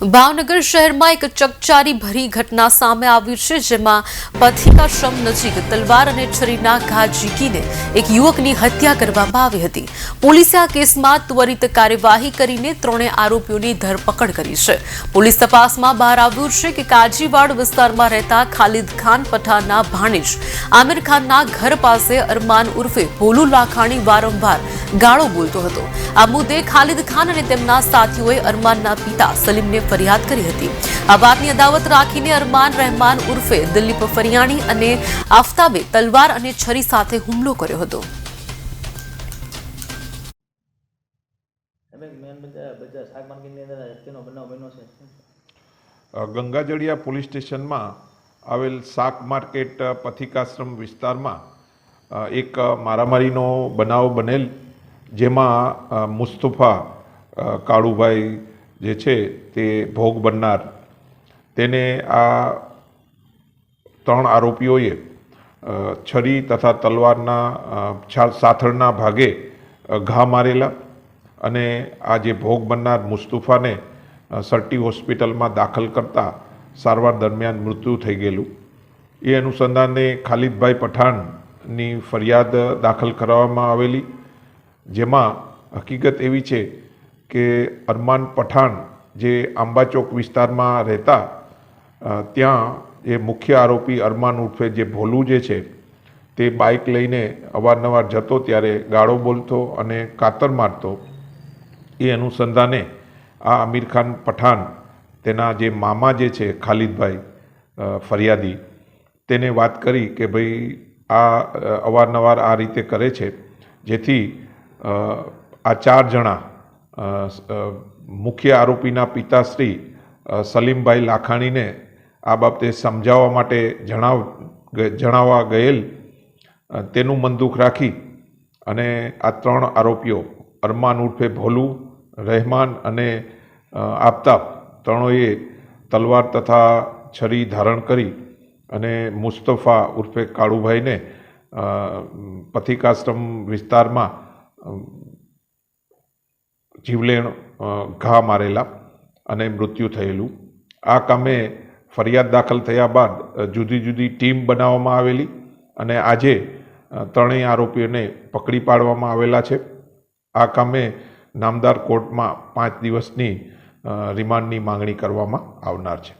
ભાવનગર શહેરમાં એક ચકચારી ભરી ઘટના સામે આવી છે, જેમાં પથિકાશ્રમ નજીક તલવાર અને છરીના ઘા ઝીકીને એક યુવકની હત્યા કરવામાં આવી હતી. પોલીસે આ કેસમાં ત્વરિત કાર્યવાહી કરીને ત્રણે આરોપીઓની ધરપકડ કરી છે. પોલીસ તપાસમાં બહાર આવ્યું છે કે કાજીવાડ વિસ્તારમાં રહેતા ખાલિદ ખાન પઠાણના ભાણેજ આમિર ખાનના ઘર પાસે અરમાન ઉર્ફે ભોલુ લાખાણી વારંવાર ગાળો બોલતો હતો. આ મુદ્દે ખાલિદ ખાન અને તેમના સાથીઓએ અરમાનના પિતા સલીમને ફરિયાદ કરી હતી. આ વાતની અદાવત રાખીને અરમાન રહેમાન ઉર્ફે દિલીપ ફરિયાણી અને આફતાબે તલવાર અને છરી સાથે હુમલો કર્યો હતો. ગંગાજળિયા પોલીસ સ્ટેશનમાં આવેલ શાક માર્કેટ પથિકાશ્રમ વિસ્તારમાં એક મારામારીનો બનાવ બનેલ જેમાં મુસ્તફા કાળુભાઈ જે છે તે ભોગ બનનાર. તેને આ ત્રણ આરોપીઓએ છરી તથા તલવારના સાથળના ભાગે ઘા મારેલા અને આ જે ભોગ બનનાર મુસ્તુફાને સર્ટી હોસ્પિટલમાં દાખલ કરતા સારવાર દરમિયાન મૃત્યુ થઈ ગયેલું. એ અનુસંધાને ખાલિદભાઈ પઠાણની ફરિયાદ દાખલ કરવામાં આવેલી, જેમાં હકીકત એવી છે કે અરમાન પઠાણ જે આંબાચોક વિસ્તારમાં રહેતા ત્યાં એ મુખ્ય આરોપી અરમાન ઉર્ફે જે ભોલું જે છે, તે બાઇક લઈને અવારનવાર જતો ત્યારે ગાળો બોલતો અને કાતર મારતો. એ અનુસંધાને આ આમિર ખાન પઠાણ, તેના જે મામા જે છે, ખાલિદભાઈ ફરિયાદી, તેને વાત કરી કે ભાઈ આ અવારનવાર આ રીતે કરે છે, જેથી આ ચાર જણા મુખ્ય આરોપીના પિતાશ્રી સલીમભાઈ લાખાણીને આ બાબતે સમજાવવા માટે જણાવ જણાવવા ગયેલ તેનું મનદુખ રાખી અને આ ત્રણ આરોપીઓ, અરમાન ઉર્ફે ભોલુ, રહેમાન અને આફતાબ ત્રણોએ તલવાર તથા છરી ધારણ કરી અને મુસ્તફા ઉર્ફે કાળુભાઈને પથિકાશ્રમ વિસ્તારમાં જીવલેણ ઘા મારેલા અને મૃત્યુ થયેલું. આ કામે ફરિયાદ દાખલ થયા બાદ જુદી જુદી ટીમ બનાવવામાં આવેલી અને આજે ત્રણેય આરોપીઓને પકડી પાડવામાં આવેલા છે. આ કામે નામદાર કોર્ટમાં પાંચ દિવસની રિમાન્ડની માંગણી કરવામાં આવનાર છે.